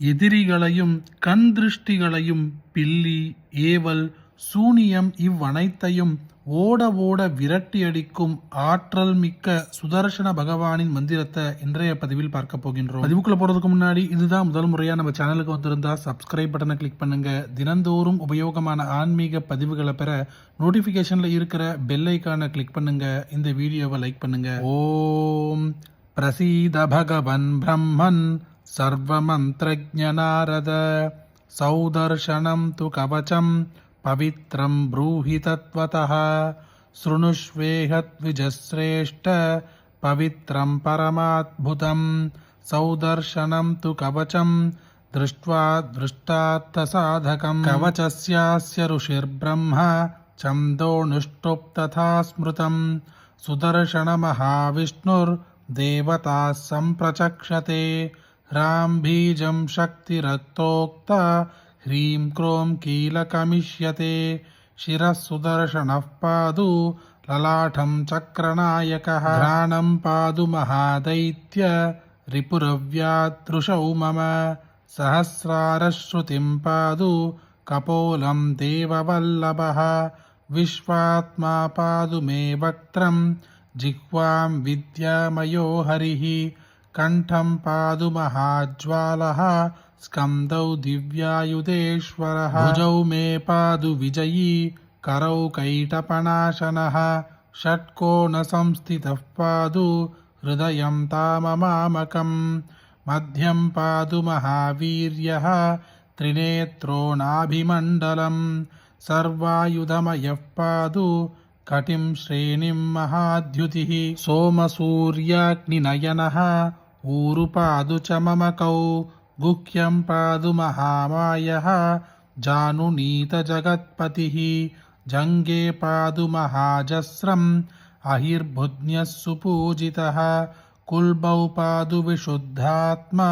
எதிரிகளையும் கண் திருஷ்டிகளையும் பில்லி ஏவல் சூனியம் இவ்வனைத்தையும் ஓட ஓட விரட்டி அடிக்கும் ஆற்றல் மிக்க சுதர்சன பகவானின் மந்திரத்தை இன்றைய பதிவில் பார்க்க போகின்றோம். பதிவுக்குள்ள போறதுக்கு முன்னாடி இதுதான் முதல் முறையா நம்ம சேனலுக்கு வந்திருந்தா சப்ஸ்கிரைப் பட்டனை கிளிக் பண்ணுங்க. தினந்தோறும் உபயோகமான ஆன்மீக பதிவுகளை பெற நோட்டிபிகேஷன்ல இருக்கிற பெல் ஐக்கானை கிளிக் பண்ணுங்க. இந்த வீடியோவை லைக் பண்ணுங்க. ஓம் பிரசீத பகவன் பிரம்மன் सर्वमन्त्रज्ञनारद सौदर्शनं तु कवचं पवित्रं ब्रूहि तत्त्वतः शृणुष्वेहद्विजश्रेष्ठ पवित्रं परमाद्भुतं सौदर्शनं तु कवचं दृष्ट्वा दृष्टार्थसाधकं कवचस्यास्य ऋषिर्ब्रह्म छन्दोनुष्टुप्तथा स्मृतं सुदर्शनमहाविष्णुर्देवताः सम्प्रचक्षते राम्बीजं शक्तिरक्तोक्ता ह्रीं क्रों कीलकमिष्यते शिरः सुदर्शनः पादु ललाटं चक्रनायकः घ्राणं पादु महादैत्य रिपुरव्यादृशौ मम सहस्रारश्रुतिं पादु कपोलं देववल्लभः विश्वात्मा पादु मे वक्त्रं जिह्वां विद्यामयो हरिः కంఠం పాదు మహాజ్వాల స్కందౌ దివ్యాయుధేశ్వర. భుజౌ మే పాదు విజయీ కరౌ కైటపణాశన షట్కోణ సంస్థిత పాదు హృదయం తామమామకం. మధ్యం పాదు మహావీర్య త్రినేత్రోణాభిమండలం. సర్వాయుధమయ పాదు कटिं श्रेणिं महाद्युतिः सोमसूर्याग्निनयनः ऊरुपादु च ममकौ गुह्यं पादु महामायः जानुनीतजगत्पतिः जङ्गे पादु महाजस्रम् अहिर्भुज्ञः सुपूजितः कुल्बौ पादु विशुद्धात्मा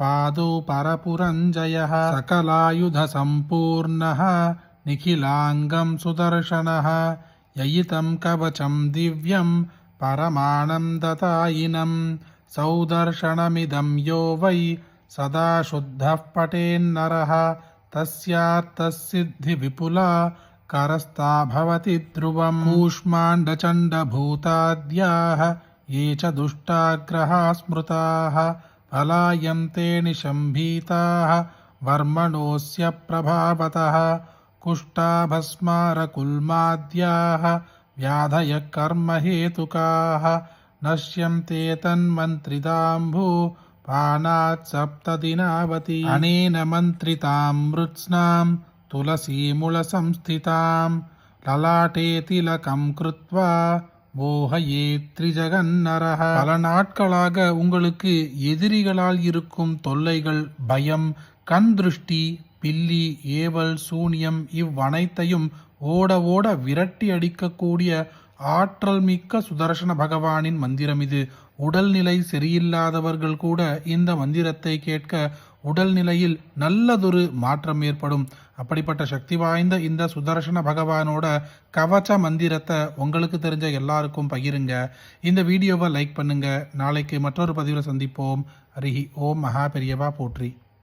पादौ परपुरञ्जयः सकलायुधसम्पूर्णः निखिलाङ्गं सुदर्शनः యయితం కవచం దివ్యం పరమానందతాయినం సౌదర్శనమిదం యో వై సదా శుద్ధ పటేన్నర తస్యార్థసిద్ధి విపులా కరస్థాభవతి ధ్రువం కూష్మాండచండభూతాద్యాః ये च దుష్టాగ్రహా స్మృతాః పలాయంతే నిశంభీతాః వర్మణోస్య ప్రభావతః कुष्ठाभस्मारकुल्माद्याः व्याधयः कर्महेतुकाः नश्यन्ते तन्मन्त्रिताम्भू पानात् सप्तदिनावति अनेन मन्त्रितां मृत्स्नां तुलसीमुलसंस्थितां ललाटे तिलकं कृत्वा மோகையே த்ரிஜகன்னரஹ பல நாட்களாக உங்களுக்கு எதிரிகளால் இருக்கும் தொல்லைகள் பயம் கண் திருஷ்டி பில்லி ஏவல் சூனியம் இவ்வனைத்தையும் ஓட ஓட விரட்டி அடிக்கக்கூடிய ஆற்றல் மிக்க சுதர்சன பகவானின் மந்திரம் இது. உடல்நிலை சரியில்லாதவர்கள் கூட இந்த மந்திரத்தை கேட்க உடல்நிலையில் நல்லதொரு மாற்றம் ஏற்படும். அப்படிப்பட்ட சக்தி வாய்ந்த இந்த சுதர்சன பகவானோட கவச்ச மந்திரத்தை உங்களுக்கு தெரிஞ்ச எல்லாருக்கும் பகிருங்க. இந்த வீடியோவை லைக் பண்ணுங்க. நாளைக்கு மற்றொரு பதிவில் சந்திப்போம். அருகி ஓம் மகா பெரியவா போற்றி.